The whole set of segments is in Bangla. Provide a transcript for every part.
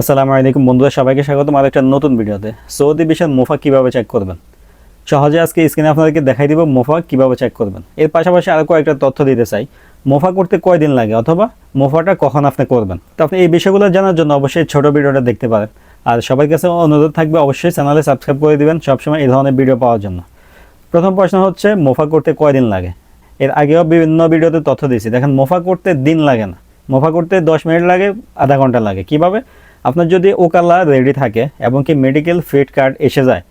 আসসালামু আলাইকুম বন্ধুরা, সবাইকে স্বাগত আমার একটা নতুন ভিডিওতে। সৌদি বিশাল মোফা কীভাবে চেক করবেন? সহজে আজকে স্ক্রিনে আপনাদেরকে দেখাই দিব মোফা কীভাবে চেক করবেন। এর পাশাপাশি আরও কয়েকটা তথ্য দিতে চাই। মোফা করতে কয়দিন লাগে অথবা মোফাটা কখন আপনি করবেন? তো আপনি এই বিষয়গুলো জানার জন্য অবশ্যই ছোট ভিডিওটা দেখতে পারেন। আর সবার কাছে অনুরোধ থাকবে অবশ্যই চ্যানেলে সাবস্ক্রাইব করে দেবেন সবসময় এই ধরনের ভিডিও পাওয়ার জন্য। প্রথম প্রশ্ন হচ্ছে, মোফা করতে কয়দিন লাগে? এর আগেও বিভিন্ন ভিডিওতে তথ্য দিয়েছি। দেখেন, মোফা করতে দিন লাগে না। মোফা করতে দশ মিনিট লাগে, আধা ঘণ্টা লাগে। কীভাবে? আপনার যদি ওকালা রেডি থাকে এবং কি মেডিকেল ফিট কার্ড এসে যায়,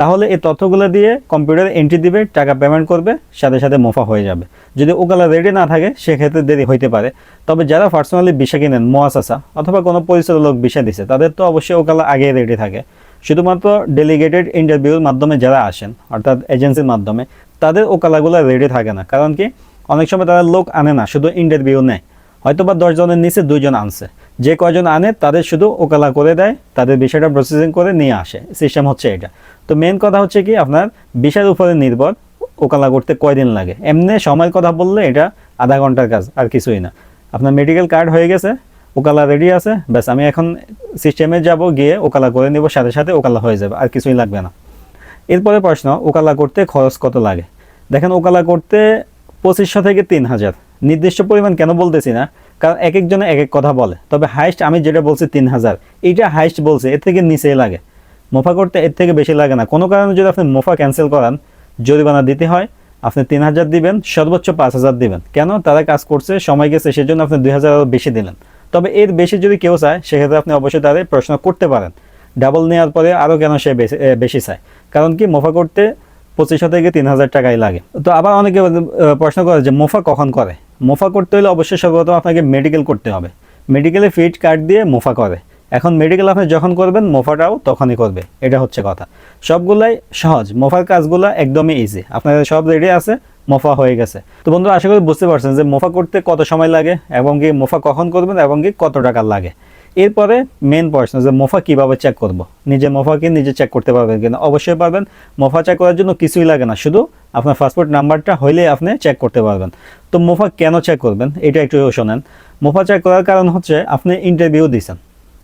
তাহলে এই তথ্যগুলো দিয়ে কম্পিউটার এন্ট্রি দিবে, টাকা পেমেন্ট করবে, সাথে সাথে মোফা হয়ে যাবে। যদি ওকালা রেডি না থাকে, সেক্ষেত্রে দেরি হইতে পারে। তবে যারা পার্সোনালি বিষা কিনেন মোয়াসাসা অথবা কোনো পরিচিত লোক বিষা দিছে, তাদের তো অবশ্যই ওকালা আগে রেডি থাকে। শুধুমাত্র ডেলিগেটেড ইন্টারভিউর মাধ্যমে যারা আসেন, অর্থাৎ এজেন্সির মাধ্যমে, তাদের ওকালাগুলো রেডি থাকে না। কারণ কি, অনেক সময় তারা লোক আনে না, শুধু ইন্টারভিউ নেয়। হয়তো বা দশজনের নিচে দুইজন আনছে। যে কয়জন আনে, তাদের শুধু ওকালা করে দেয়, তাদের বিষয়টা প্রসেসিং করে নিয়ে আসে। সিস্টেম হচ্ছে এটা। তো মেন কথা হচ্ছে কি, আপনার বিষয়ের উপরে নির্ভর ওকালা করতে কয়দিন লাগে। এমনি সময়ের কথা বললে এটা আধা ঘণ্টার কাজ, আর কিছুই না। আপনার মেডিকেল কার্ড হয়ে গেছে, ওকালা রেডি আছে, ব্যাস আমি এখন সিস্টেমে যাব, গিয়ে ওকালা করে নিব, সাথে সাথে ওকালা হয়ে যাবে, আর কিছুই লাগবে না। এরপরে প্রশ্ন, ওকালা করতে খরচ কত লাগে? দেখেন, ওকালা করতে পঁচিশশো থেকে তিন হাজার। নির্দিষ্ট পরিমাণ কেন বলতেছি না কারণ এক একজনে এক এক কথা বলে। তবে হাইস্ট আমি যেটা বলছি তিন হাজার। এইটা হাইস্ট বলছে, এর থেকে নিচেই লাগে। মোফা করতে এর থেকে বেশি লাগে না। কোনো কারণে যদি আপনি মোফা ক্যান্সেল করান, জরিমানা দিতে হয়, আপনি তিন হাজার দিবেন, সর্বোচ্চ পাঁচ হাজার দিবেন। কেন? তারা কাজ করছে, সময় গেছে, সেজন্য আপনি দুই হাজার আরও বেশি দিলেন। তবে এর বেশি যদি কেউ চায়, সেক্ষেত্রে আপনি অবশ্যই তাদের প্রশ্ন করতে পারেন। ডাবল নেওয়ার পরে আরও কেন সে বেশি বেশি চায়? কারণ কি মোফা করতে পঁচিশশো থেকে তিন হাজার টাকাই লাগে। তো আবার অনেকে প্রশ্ন করে যে মোফা কখন করে? মোফা করতে হলে অবশ্যই সর্বপ্রথম আপনাকে মেডিকেল করতে হবে। মেডিকেলে ফিট কার্ড দিয়ে মোফা করে। এখন মেডিকেল আপনি যখন করবেন, মোফাটাও তখনই করবে। এটা হচ্ছে কথা। সবগুলাই সহজ। মোফার কাজগুলো একদমই ইজি আপনাদের সব রেডি আছে, মোফা হয়ে গেছে। তো বন্ধু, আশা করি বুঝতে পারছেন যে মোফা করতে কত সময় লাগে এবং কি মোফা কখন করবেন এবং কি কত টাকা লাগে। এরপরে মেন প্রশ্ন যে মোফা কীভাবে চেক করব? নিজে মোফাকে নিজে চেক করতে পারবেন কিনা? অবশ্যই পারবেন। মোফা চেক করার জন্য কিছুই লাগে না। শুধু আপনার পাসপোর্ট নাম্বারটা হইলে আপনি চেক করতে পারবেন। তো মোফা কেন চেক করবেন? এটা একটু শোনেন। মোফা চেক করার কারণ হচ্ছে আপনি ইন্টারভিউ দিচ্ছেন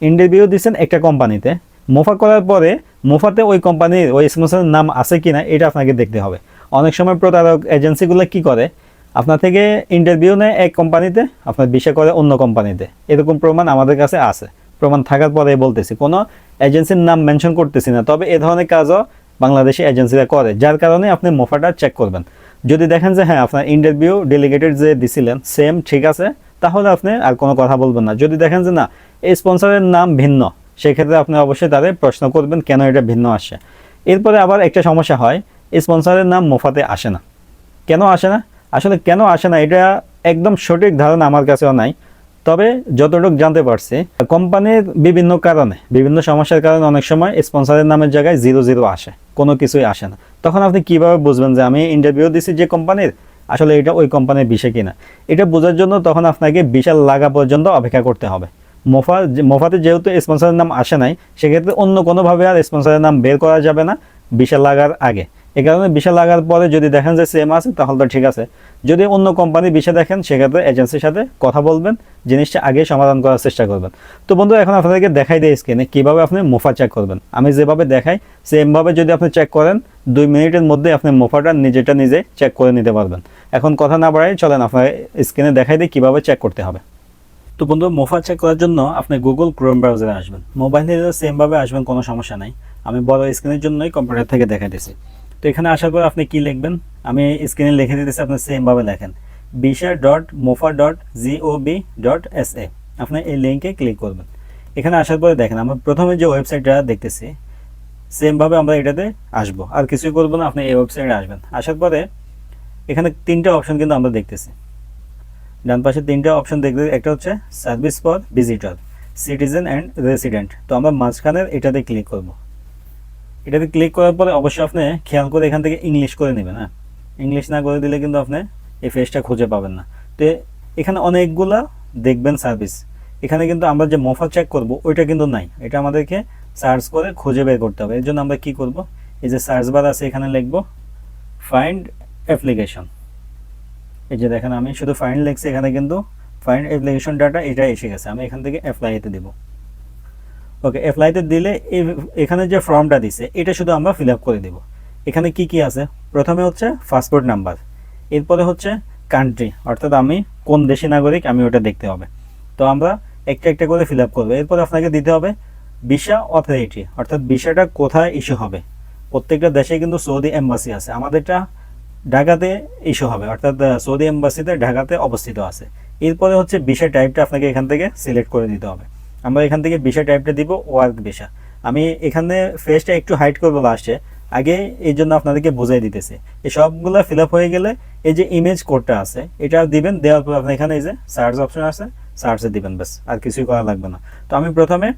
ইন্টারভিউ দিচ্ছেন একটা কোম্পানিতে মোফা করার পরে মোফাতে ওই কোম্পানির ওই স্পন্সরের নাম আছে কিনা এটা আপনাকে দেখতে হবে। অনেক সময় প্রতারক এজেন্সিগুলো কি করে? আপনার থেকে ইন্টারভিউ নেয় এক কোম্পানিতে আপনার বিষয় করে অন্য কোম্পানিতে এরকম প্রমাণ আমাদের কাছে আছে। প্রমাণ থাকার পরে বলতেছি, কোনো এজেন্সির নাম মেনশন করতেছি না। তবে এ ধরনের কাজও বাংলাদেশি এজেন্সিরা করে, যার কারণে আপনি মোফাটা চেক করবেন। যদি দেখেন যে হ্যাঁ আপনার ইন্টারভিউ ডেলিগেটেড যে দিছিলেন সেম ঠিক আছে, তাহলে আপনি আর কোনো কথা বলবেন না। যদি দেখেন যে, না, এই স্পন্সরের নাম ভিন্ন, সেক্ষেত্রে আপনি অবশ্যই তাদের প্রশ্ন করবেন কেন এটা ভিন্ন আসে। এরপরে আবার একটা সমস্যা হয় স্পন্সরের নাম মোফাতে আসে না। কেন আসে না? আসলে কেন আসে না, এটা একদম সঠিক ধারণা আমার কাছেও নাই। তবে যতটুকু জানতে পারছি, কোম্পানির বিভিন্ন কারণে, বিভিন্ন সমস্যার কারণে অনেক সময় স্পন্সরের নামের জায়গায় জিরো জিরো আসে। কোনো কিছুই আসে না। তখন আপনি কীভাবে বুঝবেন যে আমি ইন্টারভিউ দিছি যে কোম্পানির আসলে এটা ওই কোম্পানির বিষয় কিনা? এটা বোঝার জন্য তখন আপনাকে বিশাল লাগা পর্যন্ত অপেক্ষা করতে হবে। মোফা, মোফাতে যেহেতু স্পন্সারের নাম আসে নাই, সেক্ষেত্রে অন্য কোনোভাবে আর স্পন্সারের নাম বের করা যাবে না বিশাল লাগার আগে। এই কারণে বিশাল লাগার পরে যদি দেখেন যে সেম আছে, তাহলে তো ঠিক আছে। যদি অন্য কোম্পানি বিষয় দেখেন, সেক্ষেত্রে এজেন্সির সাথে কথা বলবেন, জিনিসটা আগে সমাধান করার চেষ্টা করবেন। তো বন্ধু, এখন আপনাদেরকে দেখাই দেয় স্ক্রিনে কীভাবে আপনি মোফা চেক করবেন। আমি যেভাবে দেখাই সেমভাবে যদি আপনি চেক করেন, দুই মিনিটের মধ্যে আপনি মোফাটা নিজেটা নিজে চেক করে নিতে পারবেন। এখন কথা না বাড়াই, চলেন আপনার স্ক্রিনে দেখাই দিই কীভাবে চেক করতে হবে। তো বন্ধু, মোফা চেক করার জন্য আপনি গুগল ক্রোম ব্রাউজারে আসবেন। মোবাইল নিয়ে সেমভাবে আসবেন, কোনো সমস্যা নাই। আমি বড় স্ক্রিনের জন্যই কম্পিউটার থেকে দেখাইতেছি তো এখানে আসার পর আপনি কি লিখবেন? আমি স্ক্রিনে লিখে দিতেছি, আপনি সেমভাবে লেখেন। Visa dot MOFA dot G O V dot S A আপনি এই লিঙ্কে ক্লিক করবেন। এখানে আসার পরে দেখেন, আমরা প্রথমে যে ওয়েবসাইটটা দেখতেছি সেমভাবে আমরা এটাতে আসব। আর কিছুই করব না, আপনি এই ওয়েবসাইটে আসবেন। আসার পরে এখানে তিনটা অপশন কিন্তু আমরা দেখতেছি। ডান পাশে তিনটা অপশন দেখতে একটা হচ্ছে service for visitor citizen and resident তো আমরা মাঝখানের এটাতে ক্লিক করব। এটাতে ক্লিক করার পরে অবশ্যই আপনি খেয়াল করে এখান থেকে ইংলিশ করে নেবেন হ্যাঁ? ইংলিশ না করে দিলে কিন্তু আপনি এই ফেসটা খুঁজে পাবেন না। তো এখানে অনেকগুলা দেখবেন সার্ভিস এখানে কিন্তু আমরা যে মফা চেক করব, ওইটা কিন্তু নাই। এটা আমাদেরকে সার্চ করে খুঁজে বের করতে হবে। এর জন্য আমরা কি করব? এই যে সার্চ বার আছে, এখানে লিখব ফাইন্ড অ্যাপ্লিকেশন এই যে দেখেন আমি শুধু ফাইন্ড লিখছি, এখানে কিন্তু ফাইন্ড অ্যাপ্লিকেশন ডাটা এটা এসে গেছে। আমি এখান থেকে অ্যাপ্লাই এতে দেব। ওকে অ্যাপ্লাইতে দিলে এখানে যে ফর্মটা দিছে, এটা শুধু আমরা ফিল আপ করে দেব। এখানে কি কি আছে? প্রথমে হচ্ছে পাসপোর্ট নাম্বার এরপরে হচ্ছে কান্ট্রি অর্থাৎ আমি কোন দেশি নাগরিক, আমি ওটা দেখতে হবে। তো আমরা একটা একটা করে ফিল আপ করব। এরপর আপনাকে দিতে হবে ভিসা অথরিটি অর্থাৎ ভিসাটা কোথায় ইস্যু হবে। প্রত্যেকটা দেশে কিন্তু সৌদি এম্বাসি আছে। আমাদেরটা ঢাকাতে ইস্যু হবে, অর্থাৎ সৌদি এম্বাসিতে ঢাকাতে অবস্থিত আছে। এরপরে হচ্ছে ভিসা টাইপটা আপনাকে এখান থেকে সিলেক্ট করে দিতে হবে। আমরা এখান থেকে ভিসা টাইপটা দিব ওয়ার্ক ভিসা আমি এখানে ফেসটা একটু হাইড করব লাস্টে আগে এই জন্য আপনাদেরকে বোঝাই দিতেছি। এই সবগুলো ফিল আপ হয়ে গেলে এই যে ইমেজ কোডটা আছে, এটা দিবেন, দেওয়ার পর আপনি এখানে এই যে সার্চ অপশন আছে সার্চে দিবেন ব্যাস, আর কিছুই করা লাগবে না। তো আমি প্রথমে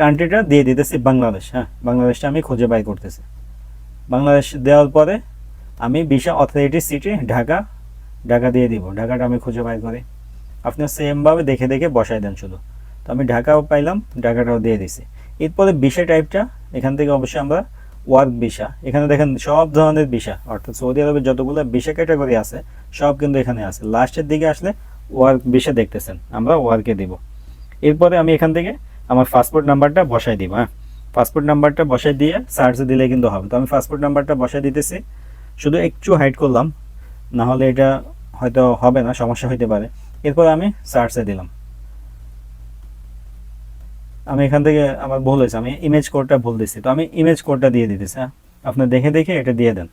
কান্ট্রিটা দিয়ে দিতেছি বাংলাদেশ হ্যাঁ বাংলাদেশটা আমি খুঁজে বাই করতেছি। বাংলাদেশ দেওয়ার পরে আমি visa authority city Dhaka Dhaka দিয়ে দিব। ঢাকাটা আমি খুঁজে বাই করি। আপনি সেমভাবে দেখে দেখে বসাই দেন শুধু। তো আমি ঢাকাও পাইলাম, ঢাকাটাও দিয়ে দিছি। এরপরে ভিসা টাইপটা এখান থেকে অবশ্যই আমরা ওয়ার্ক ভিসা এখানে দেখেন সব ধরনের ভিসা অর্থাৎ সৌদি আরবের যতগুলো ভিসা ক্যাটাগরি আছে, সব কিন্তু এখানে আছে। লাস্টের দিকে আসলে ওয়ার্ক ভিসা দেখতেছেন, আমরা ওয়ার্কে দিব। এরপরে আমি এখান থেকে আমার পাসপোর্ট নাম্বারটা বসাই দিব হ্যাঁ? পাসপোর্ট নাম্বারটা বসাই দিয়ে সার্চে দিলে কিন্তু হবে। তো আমি পাসপোর্ট নাম্বারটা বসাই দিতেছি। শুধু একটু হাইড করলাম, না হলে এটা হয়তো হবে না, সমস্যা হইতে পারে। এরপর আমি সার্চে দিলাম। আমি এখান থেকে আমার ভুল হয়েছে, আমি ইমেজ কোডটা ভুল দিচ্ছি তো আমি ইমেজ কোডটা দিয়ে দিতেছি হ্যাঁ দেখে দেখে এটা দিয়ে দেন।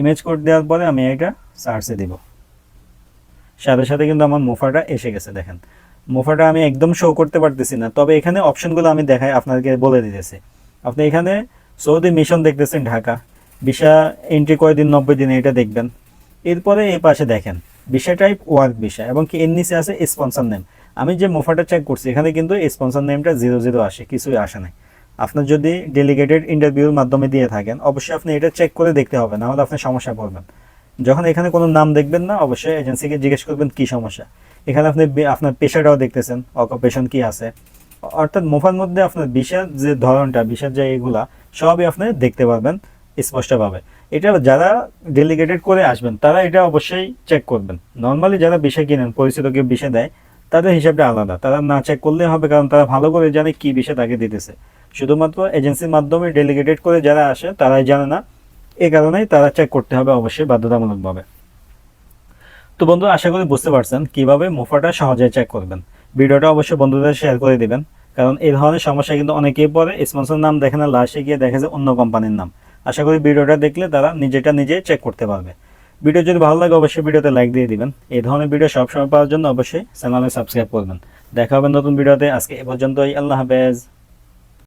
ইমেজ কোড দেওয়ার পরে আমি এটা সার্চে দিব। সাথে সাথে কিন্তু আমার মুফাটা এসে গেছে, দেখেন। মুফাটা আমি একদম শো করতে পারতেছি না, তবে এখানে অপশনগুলো আমি দেখাই আপনাদেরকে বলে দিতেছি। আপনি এখানে সৌদি মিশন দেখতেছেন ঢাকা। ভিসা এন্ট্রি কয়দিন? নব্বই দিনে এটা দেখবেন। এরপরে এই পাশে দেখেন, ভিসা টাইপ ওয়ার্ক ভিসা এবং কি এর নিচে আছে স্পন্সর নেম আমি যে মোফাটা চেক করছি, এখানে কিন্তু স্পন্সর নেমটা জিরো জিরো আসে, কিছুই আসে নাই। আপনার যদি ডেলিগেটেড ইন্টারভিউর মাধ্যমে দিয়ে থাকেন, অবশ্যই আপনি এটা চেক করে দেখতে হবে, নাহলে আপনি সমস্যা পড়বেন। যখন এখানে কোনো নাম দেখবেন না, অবশ্যই এজেন্সিকে জিজ্ঞেস করবেন কি সমস্যা। এখানে আপনি আপনার পেশাটাও দেখতেছেন অকুপেশন কি আছে। অর্থাৎ মোফার মধ্যে আপনার ভিসার যে ধরনটা ভিসার যে এগুলা, সবই আপনি দেখতে পারবেন স্পষ্টভাবে। এটা যারা ডেলিগেটেড করে আসবেন, তারা এটা অবশ্যই চেক করবেন। নর্মালি যারা বিষা কিনেন, পরিচিত কেউ বিষে দেয় তাদের হিসাবটা আলাদা। তারা না চেক করলে হবে, কারণ তারা ভালো করে জানে কি বিষয় তাকে দিতেছে। শুধুমাত্র এজেন্সির মাধ্যমে ডেলিগেটেড করে যারা আসে, তারাই জানে না। এ কারণেই তারা চেক করতে হবে অবশ্যই বাধ্যতামূলকভাবে। তো বন্ধু আশা করি বুঝতে পারছেন কীভাবে মুফাটা সহজে চেক করবেন। ভিডিওটা অবশ্যই বন্ধুদের শেয়ার করে দিবেন, কারণ এই ধরনের সমস্যা কিন্তু অনেকেই পরে স্পন্সর নাম দেখে না, লাস্টে গিয়ে দেখে যে অন্য কোম্পানির নাম। আশা করি ভিডিওটা দেখলে তারা নিজেটা নিজে চেক করতে পারবে। ভিডিও যদি ভালো লাগে, অবশ্যই ভিডিওতে লাইক দিয়ে দিবেন। এই ধরনের ভিডিও সবসময় পাওয়ার জন্য অবশ্যই চ্যানেলে সাবস্ক্রাইব করবেন। দেখা হবে নতুন ভিডিওতে। আজকে এ পর্যন্তই। আল্লাহ হাফেজ।